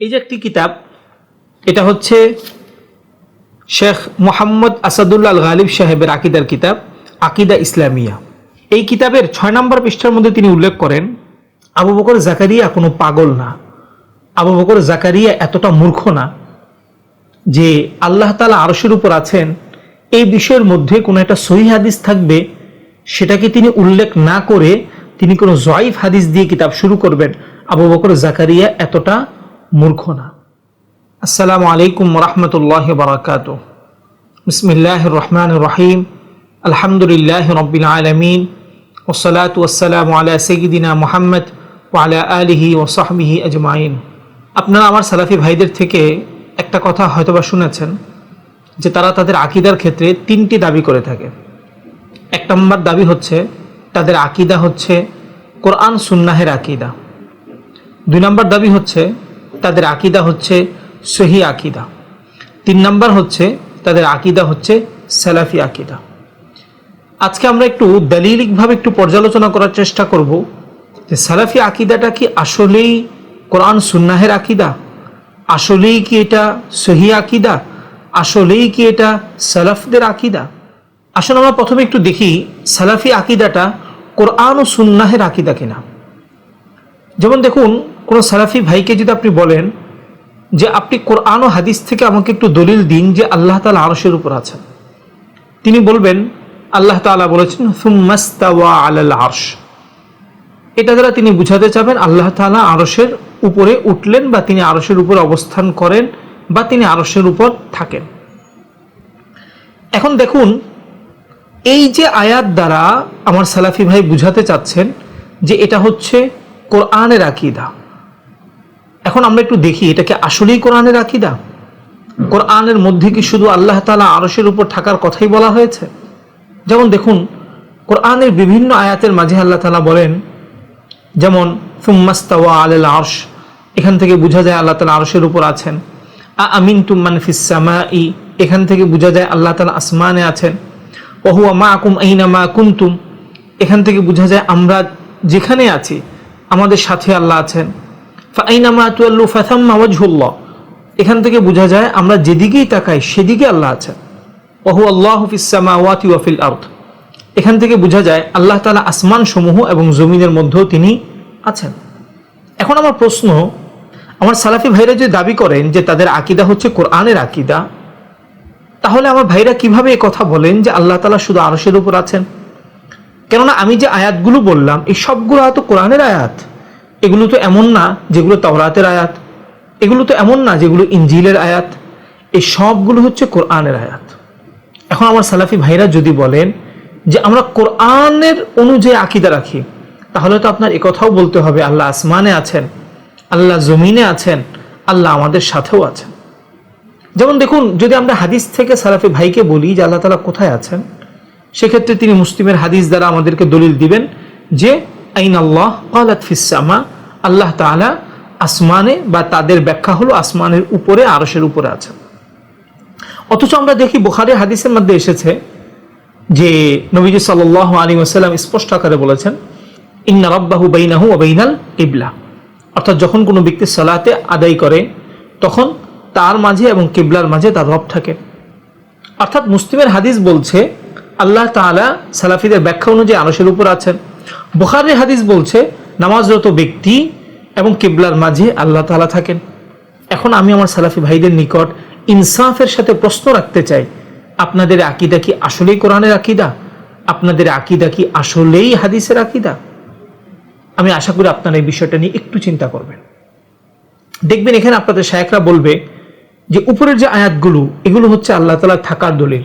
এই যে একটি কিতাব, এটা হচ্ছে শেখ মোহাম্মদ আসাদুল্লাহ গালিব সাহেবের আকিদার কিতাব, আকিদা ইসলামিয়া। এই কিতাবের ছয় নম্বর পৃষ্ঠার মধ্যে তিনি উল্লেখ করেন, আবু বকর জাকারিয়া কোনো পাগল না। আবু বকর জাকারিয়া এতটা মূর্খ না যে আল্লাহ তালা আরশের উপর আছেন, এই বিষয়ের মধ্যে কোনো একটা সহি হাদিস থাকবে, সেটাকে তিনি উল্লেখ না করে তিনি কোনো জয়ীফ হাদিস দিয়ে কিতাব শুরু করবেন। আবু বকর জাকারিয়া এতটা মূর্খ না। আসসালামু আলাইকুম রহমতুল্লাহ বারাকাত বিসমিল্লাহ রহমান রহিম। আলহামদুলিল্লাহ রবিল আলমিন। ওসলাত ওসালাম আলা সঈদিনা মোহাম্মদ ওয়ালা আলিহি ও সাহমিহি আজমাইন। আপনারা আমার সালাফি ভাইদের থেকে একটা কথা হয়তোবা শুনেছেন, যে তারা তাদের আকিদার ক্ষেত্রে তিনটি দাবি করে থাকে। এক নম্বর দাবি হচ্ছে, তাদের আকিদা হচ্ছে কোরআন সুন্নাহের আকিদা। দুই নম্বর দাবি হচ্ছে তাদের আকিদা হচ্ছে সহি আকিদা। তিন নম্বর হচ্ছে তাদের আকিদা হচ্ছে সালাফি আকিদা। আজকে আমরা একটু দলিলিকভাবে একটু পর্যালোচনা করার চেষ্টা করব যে সালাফি আকিদাটা কি আসলেই কোরআন সুন্নাহের আকিদা? আসলেই কি এটা সহি আকিদা? আসলেই কি এটা সালাফদের আকিদা? আসলে আমরা প্রথমে একটু দেখি সালাফি আকিদাটা কোরআন ও সুন্নাহের আকিদা কিনা। যেমন দেখুন কোনো সালাফি ভাইকে যদি আপনি বলেন যে আপনি কোরআন ও হাদিস থেকে আমাকে একটু দলিল দিন যে আল্লাহ তালা আরশের উপর আছেন। তিনি বলবেন, আল্লাহ তালা বলেছেন এটা দ্বারা তিনি বুঝাতে চাবেন আল্লাহ তালা আরশের উপরে উঠলেন বা তিনি আরশের উপর অবস্থান করেন বা তিনি আরশের উপর থাকেন। এখন দেখুন, এই যে আয়াত দ্বারা আমার সালাফি ভাই বুঝাতে চাচ্ছেন যে এটা হচ্ছে কোরআনের আকিদা। এখন আমরা একটু দেখি, এটা কি আসলেই কোরআনের আকিদা? কোরআনের মধ্যে কি শুধু আল্লাহ তালা আরশের উপর থাকার কথাই বলা হয়েছে? যেমন দেখুন, কোরআনের বিভিন্ন আয়াতের মাঝে আল্লাহ তালা বলেন, যেমন ফুম্মাস্তাওয়া আল আরশ এখান থেকে বোঝা যায় আল্লাহ তালা আরশের উপর আছেন। আ আমিন তুমান ফিসামা ই এখান থেকে বোঝা যায় আল্লাহ তালা আসমানে আছেন। ওহুয়া মা আকুম আইনা মা কুন্তুম এখান থেকে বোঝা যায় আমরা যেখানে আছি, আমাদের সাথে আল্লাহ আছেন। ফাইনা মা তুয়াল্লু ফাথাম্মা ওয়াজহুল্লাহ। এখান থেকে বোঝা যায় আমরা যেদিকেই তাকাই সেদিকে আল্লাহ আছেন। ওহু আল্লাহ ফিসামা ওয়াতি ওয়াফিল আর্থ এখান থেকে বোঝা যায় আল্লাহ তালা আসমান সমূহ এবং জমিনের মধ্যেও তিনি আছেন। এখন আমার প্রশ্ন, আমার সালাফি ভাইরা যে দাবি করেন যে তাদের আকিদা হচ্ছে কোরআনের আকিদা, তাহলে আমার ভাইরা কীভাবে কথা বলেন যে আল্লাহ তালা শুধু আরশের উপর আছেন? কেননা আমি যে আয়াতগুলো বললাম, এই সবগুলো হয়তো কোরআনের আয়াত। এগুলো তো এমন না যেগুলো তাওরাতের আয়াত, এগুলো তো এমন না যেগুলো ইঞ্জিলের আয়াত, এই সবগুলো হচ্ছে কোরআনের আয়াত। এখন আমার সালাফি ভাইরা যদি বলেন যে আমরা কোরআনের অনুযায়ী আকিদা রাখি, তাহলে তো আপনার কথাও বলতে হবে, আল্লাহ আসমানে আছেন, আল্লাহ জমিনে আছেন, আল্লাহ আমাদের সাথেও আছেন। যেমন দেখুন, যদি আমরা হাদিস থেকে সালাফি ভাইকে বলি যে আল্লাহ তালা কোথায় আছেন, সেক্ষেত্রে তিনি মুসলিমের হাদিস দ্বারা আমাদেরকে দলিল দিবেন যে আইন আল্লাহ কালাত ফিসামা আল্লাহ তালা আসমানে বা তাদের ব্যাখ্যা হলো আসমানের উপরে আরসের উপরে আছেন অথচ আমরা দেখি বুখারি হাদিসের মধ্যে এসেছে যে নবীজি সাল আলী ওসাল্লাম স্পষ্ট আকারে বলেছেন, ইন্না রব্বাহু বাইনাহু অবৈনাল ইবলা অর্থাৎ যখন কোনো ব্যক্তি সালাতে আদায় করে, তখন তার মাঝে এবং কিবলার মাঝে তার রব থাকে। অর্থাৎ মুসলিমের হাদিস বলছে, আল্লাহ তালা সালাফিদের ব্যাখ্যা অনুযায়ী আরসের উপর আছেন। বুখারের হাদিস বলছে, নামাজরত ব্যক্তি এবং কিবলার মাঝে আল্লাহ তালা থাকেন। এখন আমি আমার সালাফি ভাইদের নিকট ইনসাফের সাথে প্রশ্ন রাখতে চাই, আপনাদের আকিদা কি আসলেই কোরআনের আকিদা? আপনাদের আকিদা কি আসলেই হাদিসের আকিদা? আমি আশা করি আপনারা এই বিষয়টা নিয়ে একটু চিন্তা করবেন। দেখবেন এখানে আপনাদের শায়করা বলবে যে, উপরের যে আয়াতগুলো, এগুলো হচ্ছে আল্লাহ তালা থাকার দলিল।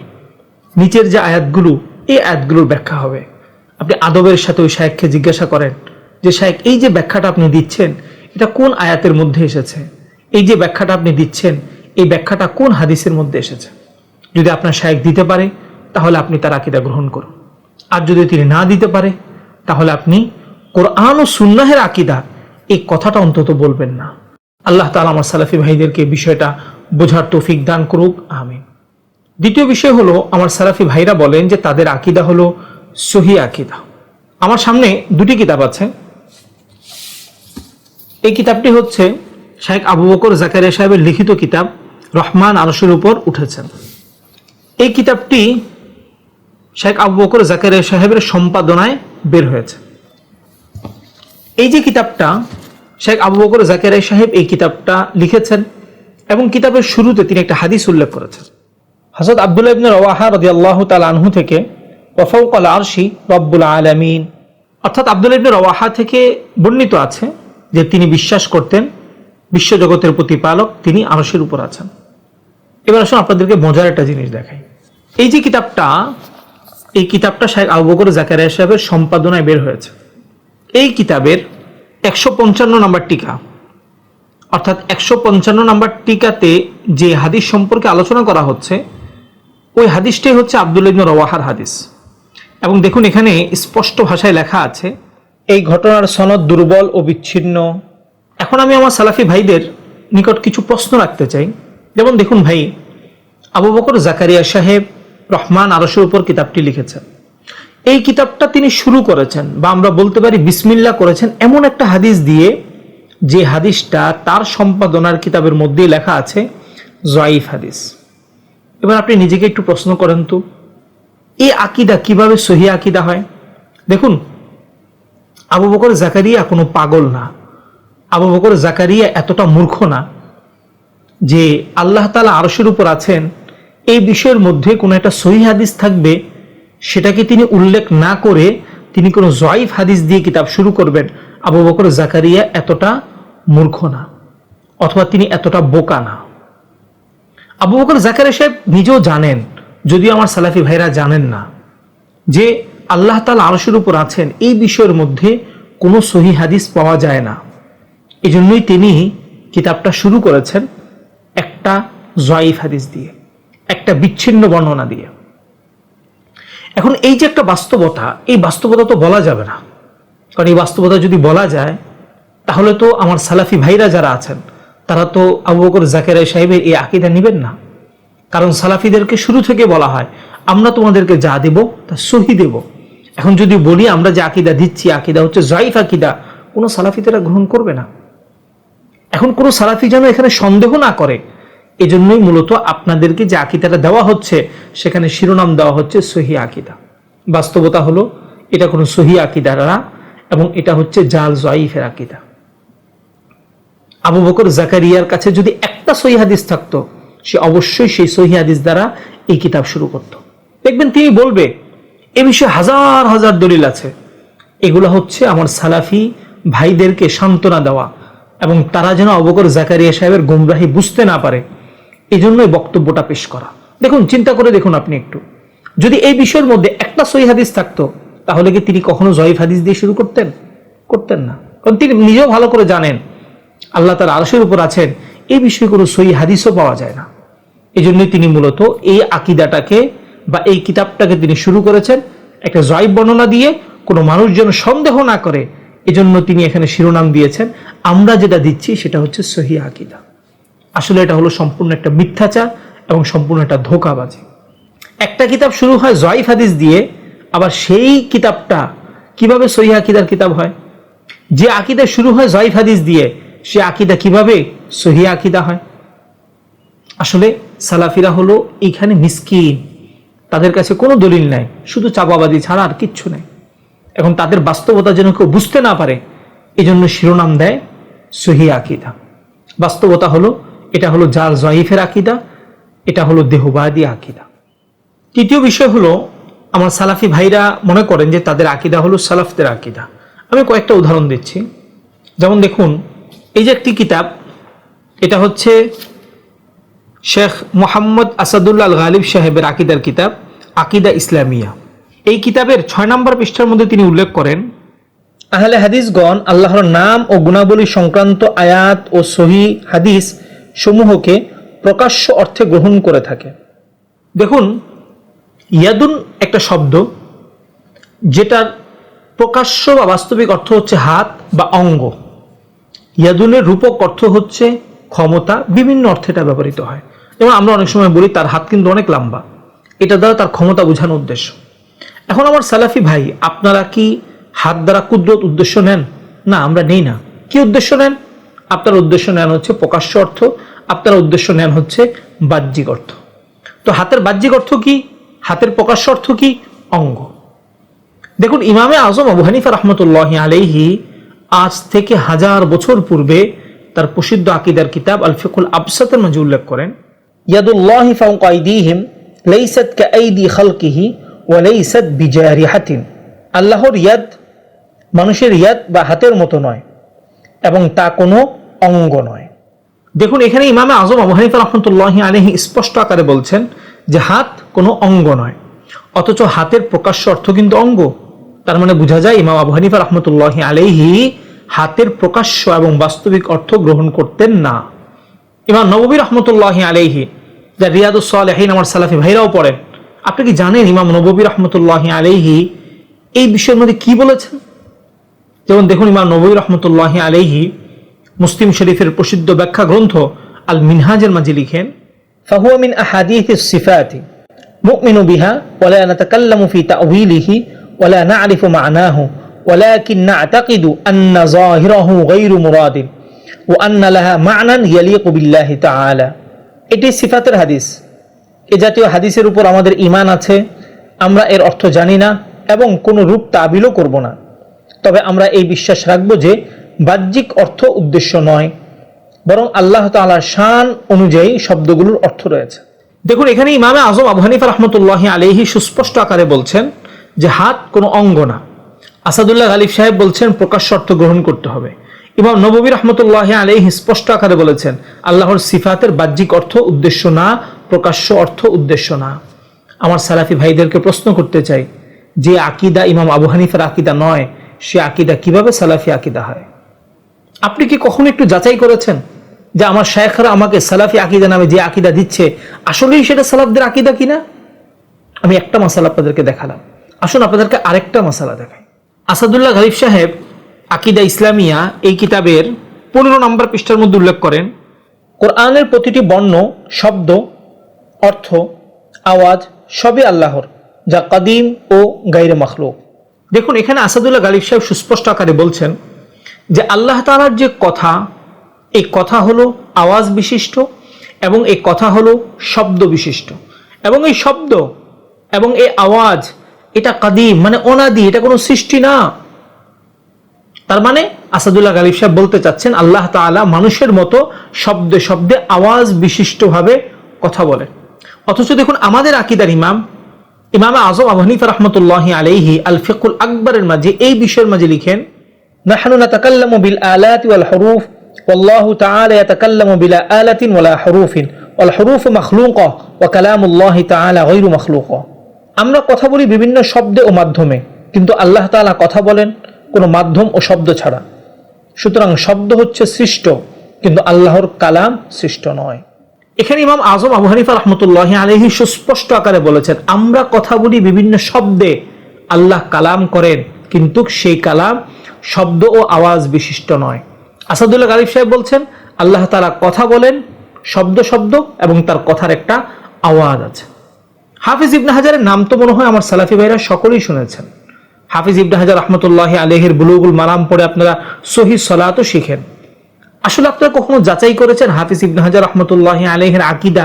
নিচের যে আয়াতগুলো, এই আয়াতগুলোর ব্যাখ্যা হবে। আপনি আদবের সাথে ওই শায়েককে জিজ্ঞাসা করেন যে, শায়েক, এই যে ব্যাখ্যাটা আপনি দিচ্ছেন, এটা কোন আয়াতের মধ্যে এসেছে? এই যে ব্যাখ্যাটা আপনি দিচ্ছেন, এই ব্যাখ্যাটা কোন হাদিসের মধ্যে এসেছে? যদি আপনার শায়েক দিতে পারে, তাহলে আপনি তার আকিদা গ্রহণ করুন। আর যদি তিনি না দিতে পারে, তাহলে আপনি কোরআন ও সুন্নাহের আকিদা এই কথাটা অন্তত বলবেন না। আল্লাহ তালা আমার সালাফি ভাইদেরকে বিষয়টা বোঝার তৌফিক দান করুক, আমিন। দ্বিতীয় বিষয় হলো, আমার সালাফি ভাইরা বলেন যে, তাদের আকিদা হলো সহি আকিদা। আমার সামনে দুটি কিতাব আছে। এই কিতাবটি হচ্ছে শেখ আবু বকর জাকারিয়া সাহেবের লিখিত কিতাব, রহমান আরসের উপর উঠেছেন। এই কিতাবটি শেখ আবু বকর জাকারিয়া সাহেবের সম্পাদনায় বের হয়েছে। এই যে কিতাবটা শেখ আবু বকর জাকারিয়া সাহেব এই কিতাবটা লিখেছেন এবং কিতাবের শুরুতে তিনি একটা হাদিস উল্লেখ করেছেন। হজরত আবদুল্লাহ ইবনে রওয়াহা রাদিয়াল্লাহু তাআলা আনহু থেকে ওয়াফাউকাল আরশি রব্বুল আলামিন। অর্থাৎ আবদুল্লাহ ইবনে রওয়াহা থেকে বর্ণিত আছে যে তিনি বিশ্বাস করতেন বিশ্বজগতের প্রতিপালক তিনি আরশের উপর আছেন। এবার আসুন আপনাদেরকে মজার একটা জিনিস দেখাই। এই যে কিতাবটা, এই কিতাবটা শাহেখ আবু বকর জাকারিয়া সাহেবের সম্পাদনায় বের হয়েছে। এই কিতাবের একশো পঞ্চান্ন নম্বর টিকা, অর্থাৎ একশো পঞ্চান্ন নম্বর টিকাতে যে হাদিস সম্পর্কে আলোচনা করা হচ্ছে, ওই হাদিসটাই হচ্ছে আব্দুল রওয়াহার হাদিস। এবং দেখুন এখানে স্পষ্ট ভাষায় লেখা আছে, এই ঘটনার সনদ দুর্বল ও বিচ্ছিন্ন। এখন আমি আমার সালাফি ভাইদের নিকট কিছু প্রশ্ন রাখতে চাই। যেমন দেখুন ভাই, আবু বকর জাকারিয়া সাহেব রহমান আরসের উপর কিতাবটি লিখেছেন। এই কিতাবটা তিনি শুরু করেছেন বা আমরা বলতে পারি বিসমিল্লা করেছেন এমন একটা হাদিস দিয়ে, যে হাদিসটা তার সম্পাদনার কিতাবের মধ্যেই লেখা আছে, জয়ীফ হাদিস। এবার আপনি নিজেকে একটু প্রশ্ন করেন তো। এই আকিদা কীভাবে সহি আকিদা হয়? দেখুন, আবু বকর জাকারিয়া কোনো পাগল না। আবু বকর জাকারিয়া এতটা মূর্খ না যে আল্লাহ তালা আরশের উপর আছেন। এই বিষয়ের মধ্যে কোনো একটা সহি হাদিস থাকবে, সেটাকে তিনি উল্লেখ না করে তিনি কোনো জয়ীফ হাদিস দিয়ে কিতাব শুরু করবেন। আবু বকর জাকারিয়া এতটা মূর্খ না, অথবা তিনি এতটা বোকা না। আবু বকর জাকারিয়া সাহেব নিজেও জানেন যদিও আমার সালাফি ভাইরা জানেন না, যে আল্লাহ তালা আরশের উপর আছেন, এই বিষয়ের মধ্যে কোনো সহি হাদিস পাওয়া যায় না। এজন্যই তিনি কিতাবটা শুরু করেছেন একটা জয়ীফ হাদিস দিয়ে, একটা বিচ্ছিন্ন বর্ণনা দিয়ে। এখন এই যে একটা বাস্তবতা, এই বাস্তবতা তো বলা যাবে না। কারণ এই বাস্তবতা যদি বলা যায়, তাহলে তো আমার সালাফি ভাইরা যারা আছেন, তারা তো আবু বকর জাকেরাই সাহেবের এই আকিদা নেবেন না। কারণ সালাফিদেরকে শুরু থেকে বলা হয়, আমরা তোমাদেরকে যা দেব, তা সহি দেব। এখন যদি বলি, আমরা যে আকিদা দিচ্ছি, আকিদা হচ্ছে জয়ীফ আকিদা, কোনো সালাফিদেরা গ্রহণ করবে না। এখন কোনো সালাফি যেন এখানে সন্দেহ না করে, এজন্যই মূলত আপনাদেরকে যে আকিদাটা দেওয়া হচ্ছে, সেখানে শিরোনাম দেওয়া হচ্ছে সহি আকিদা। বাস্তবতা হলো, এটা কোনো সহি আকিদা না, এবং এটা হচ্ছে জাল জয়ীফের আকিদা। আবু বকর জাকারিয়ার কাছে যদি একটা সহি হাদিস থাকতো সে অবশ্যই সেই সহি হাদিস দ্বারা এই কিতাব শুরু করত। দেখবেন তিনি বলবে, এ বিষয়ে হাজার হাজার দলিল আছে। এগুলো হচ্ছে আমার সালাফি ভাইদেরকে সান্ত্বনা দেওয়া এবং তারা যেন অবকর জাকারিয়া সাহেবের গুমরাহি বুঝতে না পারে এই জন্যই বক্তব্যটা পেশ করা। দেখুন, চিন্তা করে দেখুন আপনি একটু। যদি এই বিষয়ের মধ্যে একটা সহি হাদিস থাকতো, তাহলে কি তিনি কখনো জয়ীফ হাদিস দিয়ে শুরু করতেন? করতেন না। কারণ তিনি নিজেও ভালো করে জানেন, আল্লাহ তার আলসের উপর আছেন এই বিষয়ে কোনো সহি হাদিসও পাওয়া যায় না। এই জন্যই তিনি মূলত এই আকিদাটাকে বা এই কিতাবটাকে তিনি শুরু করেছেন একটা জয়ীব বর্ণনা দিয়ে কোনো মানুষ যেন সন্দেহ না করে, এজন্য তিনি এখানে শিরোনাম দিয়েছেন। আমরা যেটা দিচ্ছি সেটা হচ্ছে সহি আকিদা। আসলে এটা হলো সম্পূর্ণ একটা মিথ্যাচার এবং সম্পূর্ণ একটা ধোকাবাজি। একটা কিতাব শুরু হয় জয়ফ হাদিস দিয়ে, আবার সেই কিতাবটা কীভাবে সহি আকিদার কিতাব হয়? যে আকিদা শুরু হয় জয়ীফ হাদিস দিয়ে সে আকিদা কীভাবে সহি আকিদা হয়? আসলে সালাফিরা হলো এইখানে মিসকিন। তাদের কাছে কোনো দলিল নাই, শুধু চাপাবাদি ছাড়া আর কিচ্ছু নেই। এখন তাদের বাস্তবতা যেন কেউ বুঝতে না পারে, এজন্য শিরোনাম দেয় সহি আকিদা। বাস্তবতা হলো, এটা হলো জাল জয়ীফের আকিদা, এটা হলো দেহবাদী আকিদা। তৃতীয় বিষয় হলো, আমার সালাফি ভাইরা মনে করেন যে তাদের আকিদা হলো সালাফদের আকিদা। আমি কয়েকটা উদাহরণ দিচ্ছি। যেমন দেখুন এই যে একটি কিতাব, এটা হচ্ছে শেখ মোহাম্মদ আসাদুল্লাহ গালিব সাহেবের আকিদার কিতাব, আকিদা ইসলামিয়া। এই কিতাবের ছয় নম্বর পৃষ্ঠার মধ্যে তিনি উল্লেখ করেন, আহলে হাদিসগণ আল্লাহর নাম ও গুণাবলী সংক্রান্ত আয়াত ও সহি হাদিস সমূহকে প্রকাশ্য অর্থে গ্রহণ করে থাকে। দেখুন, ইয়াদুন একটা শব্দ, যেটার প্রকাশ্য বা বাস্তবিক অর্থ হচ্ছে হাত বা অঙ্গ। ইয়াদুনের রূপক অর্থ হচ্ছে ক্ষমতা, বিভিন্ন অর্থে এটা ব্যবহৃত হয়। যেমন আমরা অনেক সময় বলি, তার হাত কিন্তু অনেক লম্বা। এটা দ্বারা তার ক্ষমতা বোঝানোর উদ্দেশ্য। এখন আমার সালাফি ভাই, আপনারা কি হাত দ্বারা কুদরত উদ্দেশ্য নেন? না, আমরা নেই না। কি উদ্দেশ্য নেন? আপনার উদ্দেশ্য নেন হচ্ছে প্রকাশ্য অর্থ, আপনার উদ্দেশ্য নেন হচ্ছে বাহ্যিক অর্থ। তো হাতের বাহ্যিক অর্থ কি? হাতের প্রকাশ্য অর্থ কি? অঙ্গ। দেখুন, ইমামে আজম আবু হানিফা রহমতুল্লাহ আলাইহি আজ থেকে হাজার বছর পূর্বে তার প্রসিদ্ধ আকিদার কিতাব আল ফিকুল আবসাতের মাঝে উল্লেখ করেন, ইয়াদুল্লাহি লাইসাত খালকিহি ওয়া লাইসাত বিজারিহাতিন। আল্লাহর ইয়াদ মানুষের ইয়াদ বা হাতের মতো নয় এবং তা কোনো অঙ্গ নয়। দেখুন, এখানে ইমামে আজম আবু হানিফা রহমতুল্লাহ আলহি স্পষ্ট আকারে বলছেন যে হাত কোনো অঙ্গ নয়, অথচ হাতের প্রকাশ্য অর্থ কিন্তু অঙ্গ। তার মানে বোঝা যায় ইমাম আবু হানিফা রহমতুল্লাহ আলহি হাতের প্রকাশ্য এবং বাস্তবিক অর্থ গ্রহণ করতেন না। ইমাম নবী রহমতুল্লাহ আলহি যা রিয়াদুসালেহিন আমার সালাফি ভাইরাও পড়েন, আপনি কি জানেন ইমাম নবী রহমতুল্লাহ আলহি এই বিষয়ের মধ্যে কি বলেছেন? যেমন দেখুন ইমাম নবী রহমতুল্লাহ আলহি মুসলিম শরীফের প্রসিদ্ধ ব্যাখ্যা গ্রন্থ আল মিনহাজের মাঝে লিখেন, ফাহুয়া মিন সিফাতি মুমিনু বিহা ওয়ালা নাতাকাল্লামু ফি তাওয়িলিহি ওয়ালা না'রিফু মা'নাহু ولكن نعتقد أن ظاهره غير مراد وأن لها معنى يليق بالله تعالى এটি সিফাতের হাদিস এ জাতীয় হাদিসের উপর আমাদের ঈমান আছে আমরা এর অর্থ জানি না এবং কোনো রূপ তাবিলও করব না তবে আমরা এই বিশ্বাস রাখব যে বাহ্যিক অর্থ উদ্দেশ্য নয় বরং আল্লাহ তালার শান অনুযায়ী শব্দগুলোর অর্থ রয়েছে দেখুন এখানে ইমামে আজম আবু হানিফা রহমতুল্লাহ আলহি সুস্পষ্ট আকারে বলছেন যে হাত কোনো অঙ্গ না আসাদুল্লাহ আলিফ সাহেব বলছেন, প্রকাশ্য অর্থ গ্রহণ করতে হবে। ইমাম নবী রহমতুল্লাহ আলহি স্পষ্ট আকারে বলেছেন, আল্লাহর সিফাতের বাহ্যিক অর্থ উদ্দেশ্য না, প্রকাশ্য অর্থ উদ্দেশ্য না। আমার সালাফি ভাইদেরকে প্রশ্ন করতে চাই, যে আকিদা ইমাম আবু হানিফার আকিদা নয়, সে আকিদা কীভাবে সালাফি আকিদা হয়? আপনি কি কখনো একটু যাচাই করেছেন যে আমার শেখরা আমাকে সালাফি আকিদা নামে যে আকিদা দিচ্ছে, আসলেই সেটা সালাফদের আকিদা কিনা? আমি একটা মশালা আপনাদেরকে দেখালাম। আসুন আপনাদেরকে আরেকটা মশালা দেখাই। আসাদুল্লাহ গরিফ সাহেব আকিদা ইসলামিয়া এই কিতাবের পনেরো নম্বর পৃষ্ঠার মধ্যে উল্লেখ করেন, কোরআনের প্রতিটি বর্ণ, শব্দ, অর্থ, আওয়াজ সবই আল্লাহর, যা কাদিম ও গাইরে মখলুক। দেখুন, এখানে আসাদুল্লাহ গালিব সাহেব সুস্পষ্ট আকারে বলছেন যে আল্লাহ তালার যে কথা, এই কথা হলো আওয়াজ বিশিষ্ট এবং এই কথা হলো শব্দ বিশিষ্ট। এবং এই শব্দ এবং এই আওয়াজ এটা কাদিম মানে অনাদি এটা কোনো সৃষ্টি না তার মানে আসাদুল্লাহ গালিব সাহেব বলতে চাচ্ছেন আল্লাহ তাআলা মানুষের মতো শব্দে শব্দে আওয়াজ বিশিষ্টভাবে কথা বলেন অথচ দেখুন আমাদের আকিদার ইমাম ইমাম আজম আবু হানিফা রহমতুল্লাহ আলাইহি আল ফিকুল আকবরের মাঝে এই বিষয়ের মাঝে লিখেন نحن نتكلم بالآلات والحروف والله تعالى يتكلم بلا آلة ولا حروف والحروف مخلوقة وكلام الله تعالى غير مخلوقة আমরা কথা বলি বিভিন্ন শব্দে ও মাধ্যমে, কিন্তু আল্লাহ তাআলা কথা বলেন কোনো মাধ্যম ও শব্দ ছাড়া। সুতরাং শব্দ হচ্ছে সৃষ্ট, কিন্তু আল্লাহর কালাম সৃষ্ট নয়। এখানে ইমাম আজম আবু হানিফা রহমতুল্লাহ আলহি সুস্পষ্ট আকারে বলেছেন, আমরা কথা বলি বিভিন্ন শব্দে আল্লাহ কালাম করেন, কিন্তু সেই কালাম শব্দ ও আওয়াজ বিশিষ্ট নয়। আসাদুল্লাহ গালিব সাহেব বলছেন, আল্লাহ তালা কথা বলেন, শব্দ শব্দ এবং তার কথার একটা আওয়াজ আছে। হাফিজ ইবনে হাজারের নাম তো মনে হয় আমার সালাফি ভাইরা সকলেই শুনেছেন। হাফিজ ইবনে হাজার রহমতুল্লাহ আলহের বুলুগুল মারাম পড়ে আপনারা সহি সলাতও শিখেন। আসলে আপনারা কখনো যাচাই করেছেন হাফিজ ইবনে হাজার রহমতুল্লাহ আলহের আকিদা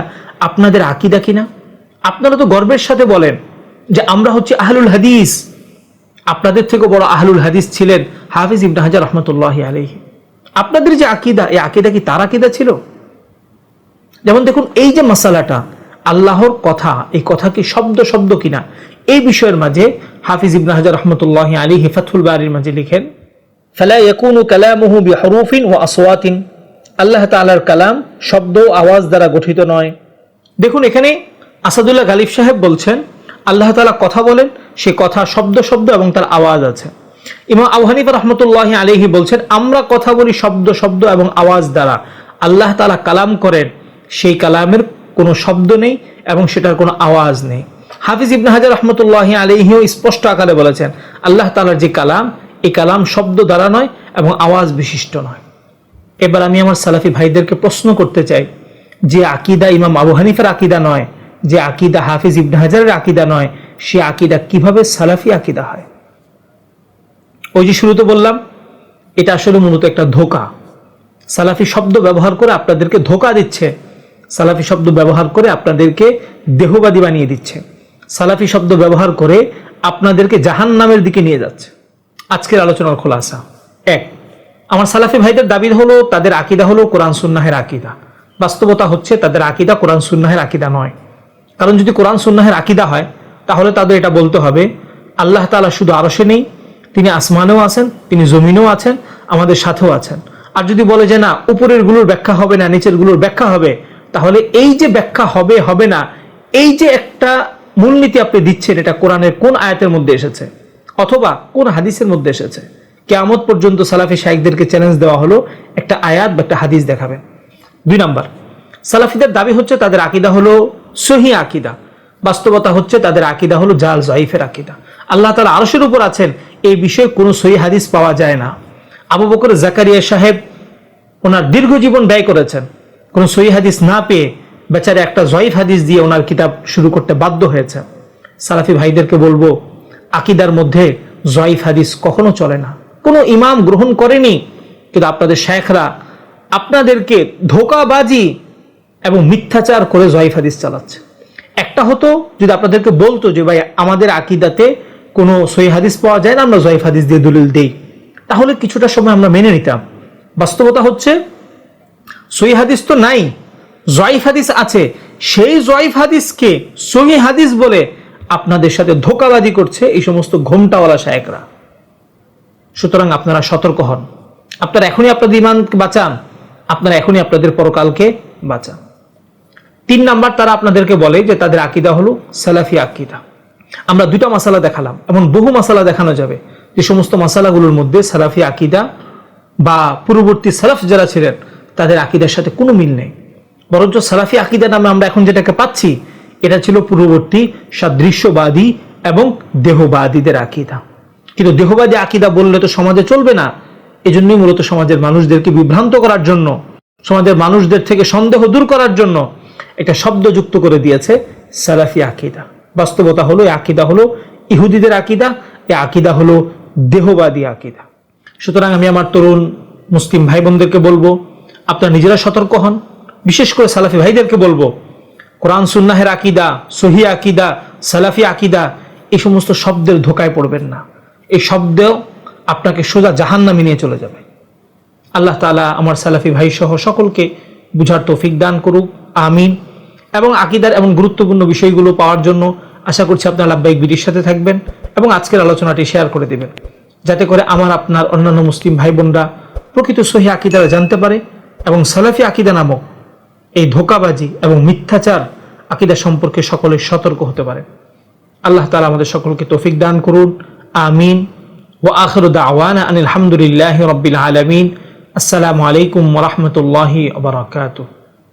আপনাদের আকিদা কিনা? আপনারা তো গর্বের সাথে বলেন যে আমরা হচ্ছে আহলুল হাদিস। আপনাদের থেকে বড় আহলুল হাদিস ছিলেন হাফিজ ইবনে হাজার রহমতুল্লাহ আলহি আপনাদের যে আকিদা, এই আকিদা কি তার আকিদা ছিল? যেমন দেখুন, এই যে মশালাটা আল্লাহর কথা, এই কথা কি শব্দ শব্দ কিনা? এই বিষয়ের মাঝে হাফিজ ইবনে হাজার রহমতুল্লাহ আলী হিফাতুল বাড়ির মাঝে লিখেন, ফেলা ইয়াকুনু কালামুহু বিহরুফিন ও আসওয়াতিন। আল্লাহ তাআলার কালাম শব্দ আওয়াজ দ্বারা গঠিত নয়। দেখুন, এখানে আসাদুল্লাহ গালিব সাহেব বলছেন, আল্লাহ তাআলা কথা বলেন, সে কথা শব্দ শব্দ এবং তার আওয়াজ আছে। ইমাম আবু হানিফা রহমতুল্লাহ আলহি বলছেন, আমরা কথা বলি শব্দ শব্দ এবং আওয়াজ দ্বারা। আল্লাহ তাআলা কালাম করেন, সেই কালামের কোনো শব্দ নেই এবং সেটার কোনো আওয়াজ নেই। হাফিজ ইবনে হাজার রহমতুল্লাহ আলহিও স্পষ্ট আকারে বলেছেন, আল্লাহ তালার যে কালাম, এই কালাম শব্দ দ্বারা নয় এবং আওয়াজ বিশিষ্ট নয়। এবার আমি আমার সালাফি ভাইদেরকে প্রশ্ন করতে চাই, যে আকিদা ইমাম আবু হানিফের আকিদা নয়, যে আকিদা হাফিজ ইবনে হাজারের আকিদা নয়, সে আকিদা কীভাবে সালাফি আকিদা হয়? ওই যে শুরুতে বললাম, এটা আসলে মূলত একটা ধোকা। সালাফি শব্দ ব্যবহার করে আপনাদেরকে ধোকা দিচ্ছে। সালাফি শব্দ ব্যবহার করে আপনাদেরকে দেহবাদী বানিয়ে দিচ্ছে। সালাফি শব্দ ব্যবহার করে আপনাদেরকে জাহান নামের দিকে নিয়ে যাচ্ছে। আজকের আলোচনার খোলাসা। এক, আমার সালাফি ভাইদের দাবি হলো, তাদের আকিদা হলো কোরআন সুন্নাহের আকিদা। বাস্তবতা হচ্ছে, তাদের আকিদা কোরআন সুন্নাহের আকিদা নয়। কারণ যদি কোরআন সুন্নাহের আকিদা হয়, তাহলে তাদের এটা বলতে হবে, আল্লাহ তাআলা শুধু আরশে নেই, তিনি আসমানেও আছেন, তিনি জমিনেও আছেন, আমাদের সাথেও আছেন। আর যদি বলে যে না উপরেরগুলোর ব্যাখ্যা হবে না নিচেরগুলোর ব্যাখ্যা হবে তাহলে এই যে ব্যাখ্যা হবে হবে না, এই যে একটা মূলনীতি আপনি দিচ্ছেন, এটা কোরআনের কোন আয়াতের মধ্যে এসেছে? অথবা কোন হাদিসের মধ্যে এসেছে? কেয়ামত পর্যন্ত সালাফি শাইকদেরকে চ্যালেঞ্জ দেওয়া হলো, একটা আয়াত বা একটা হাদিস দেখাবেন। দুই নাম্বার, সালাফিদের দাবি হচ্ছে তাদের আকিদা হলো সহি আকিদা। বাস্তবতা হচ্ছে তাদের আকিদা হলো জাল জয়ীফের আকিদা। আল্লাহ তালা আরশের উপর আছেন, এই বিষয়ে কোনো সহি হাদিস পাওয়া যায় না। আবু বকর জাকারিয়া সাহেব ওনার দীর্ঘ জীবন ব্যয় করেছেন। কোনো সহি হাদিস না পেয়ে বেচারে একটা জয়ীফ হাদিস দিয়ে ওনার কিতাব শুরু করতে বাধ্য হয়েছে। সালাফি ভাইদেরকে বলব, আকিদার মধ্যে জয়ীফ হাদিস কখনো চলে না। কোনো ইমাম গ্রহণ করেনি, কিন্তু আপনাদের শেখরা আপনাদেরকে ধোকাবাজি এবং মিথ্যাচার করে জয়ীফ হাদিস চালাচ্ছে। একটা হতো যদি আপনাদেরকে বলতো যে, ভাই, আমাদের আকিদাতে কোনো সহি হাদিস পাওয়া যায় না, আমরা জয়ীফ হাদিস দিয়ে দলিল দেই। তাহলে কিছুটা সময় আমরা মেনে নিতাম। বাস্তবতা হচ্ছে সহি হাদিস তো নাই। জয়ীফ হাদিস আছে। সেই জয়ীফ হাদিসকে সহি হাদিস বলে আপনাদের সাথে ধোকাবাজি করছে এই সমস্ত ঘোমটাওয়ালা শায়করা। সুতরাং আপনারা সতর্ক হন। আপনারা এখনই আপনাদের ইমানকে বাঁচান। আপনারা এখনই আপনাদের পরকালকে বাঁচান। তিন নাম্বার তারা আপনাদেরকে বলে যে তাদের আকিদা হলো সালাফি আকিদা। আমরা দুইটা মশালা দেখালাম, এমন বহু মশালা দেখানো যাবে যে সমস্ত মশালাগুলোর মধ্যে সালাফি আকিদা বা পূর্ববর্তী সালাফ যারা ছিলেন তাদের আকিদার সাথে কোনো মিল নেই। বরঞ্চ সালাফি আকিদা নামে আমরা এখন যেটাকে পাচ্ছি, এটা ছিল পূর্ববর্তী সাদৃশ্যবাদী এবং দেহবাদীদের আকিদা। কিন্তু দেহবাদী আকিদা বললে তো সমাজে চলবে না। এজন্যই মূলত সমাজের মানুষদেরকে বিভ্রান্ত করার জন্য, সমাজের মানুষদের থেকে সন্দেহ দূর করার জন্য একটা শব্দ যুক্ত করে দিয়েছে সালাফি আকিদা। বাস্তবতা হলো, এই আকিদা হলো ইহুদিদের আকিদা, এই আকিদা হলো দেহবাদী আকিদা। সুতরাং আমি আমার তরুণ মুসলিম ভাই বোনদেরকে বলব আপনারা নিজেরা সতর্ক হন। বিশেষ করে সালাফি ভাইদেরকে বলব, কোরআন, সুন্নাহের আকিদা সহি আকিদা, সালাফি আকিদা, এই সমস্ত শব্দের ধোকায় পড়বেন না। এই শব্দেও আপনাকে সোজা জাহান্নামে নিয়ে চলে যাবে। আল্লাহ তালা আমার সালাফি ভাই সহ সকলকে বুঝার তৌফিক দান করুক, আমিন। এবং আকিদার এমন গুরুত্বপূর্ণ বিষয়গুলো পাওয়ার জন্য আশা করছি আপনার লাভবাহিক বিধির সাথে থাকবেন এবং আজকের আলোচনাটি শেয়ার করে দেবেন। যাতে করে আমার, আপনার অন্যান্য মুসলিম ভাই বোনরা প্রকৃত সহি আকিদারা জানতে পারে এবং সালাফি আকিদা নামক এই ধোকাবাজি এবং মিথ্যাচার আকিদা সম্পর্কে সকলে সতর্ক হতে পারে। আল্লাহ তালা আমাদের সকলকে তৌফিক দান করুন। আমিন। ও আখর দাওয়ানা আনিল হামদুলিল্লাহ রবিল আলমিন। আসসালামু আলাইকুম ওরহমতুল্লাহি